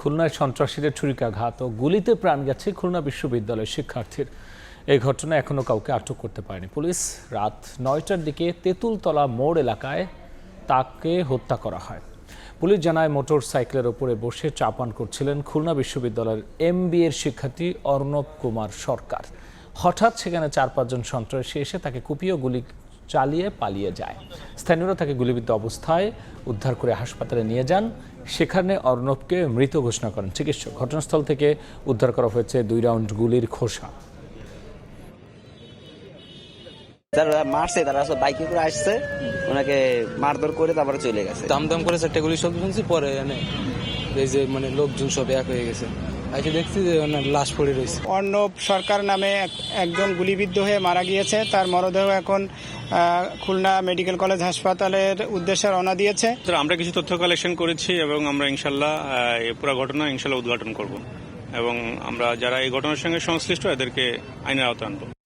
খুলনায় সন্ত্রাসীদের ছুরিকাঘাত ও গুলিতে প্রাণ গেছে খুলনা বিশ্ববিদ্যালয়ের শিক্ষার্থীর। এই ঘটনায় এখনও কাউকে আটক করতে পারেনি পুলিশ। রাত নয়টার দিকে তেঁতুলতলা মোড় এলাকায় তাকে হত্যা করা হয়। পুলিশ জানায় মোটর সাইকেলের ওপরে বসে চাপান করছিলেন খুলনা বিশ্ববিদ্যালয়ের এম এর শিক্ষার্থী অর্ণব কুমার সরকার। হঠাৎ সেখানে চার পাঁচজন সন্ত্রাসী এসে তাকে কুপিয়ে গুলি চালিয়ে পালিয়ে যায়। স্থানীয়রা তাকে গুলিবিদ্ধ অবস্থায় উদ্ধার করে হাসপাতালে নিয়ে যান। সেখানে অর্ণবকে মৃত ঘোষণা করেন চিকিৎসক। ঘটনাস্থল থেকে উদ্ধার করা হয়েছে দুই রাউন্ড গুলির খোসা। যারা মারছে তারা সব বাইকে করে আসছে। ওনাকে মারধর করে তারপরে চলে গেছে। দাম দাম করে চারটে গুলি শব্দ শুনছি পরে এনে এই যে মানে লোকজন সব এক হয়ে গেছে। আজকে দেখছি যে ওনার লাশ পড়ে রয়েছে। অর্ণব সরকার নামে এক- একজন গুলিবিদ্ধ হয়ে মারা গিয়েছে। তার মরদেহ এখন খুলনা মেডিকেল কলেজ হাসপাতালের উদ্দেশ্যে রওনা দিয়েছে। তো আমরা কিছু তথ্য কালেকশন করেছি এবং আমরা ইনশাল্লাহ পুরো ঘটনা ইনশাল্লাহ উদ্ঘাটন করব। এবং আমরা যারা এই ঘটনার সঙ্গে সংশ্লিষ্ট এদেরকে আইনের আওতায় আনব।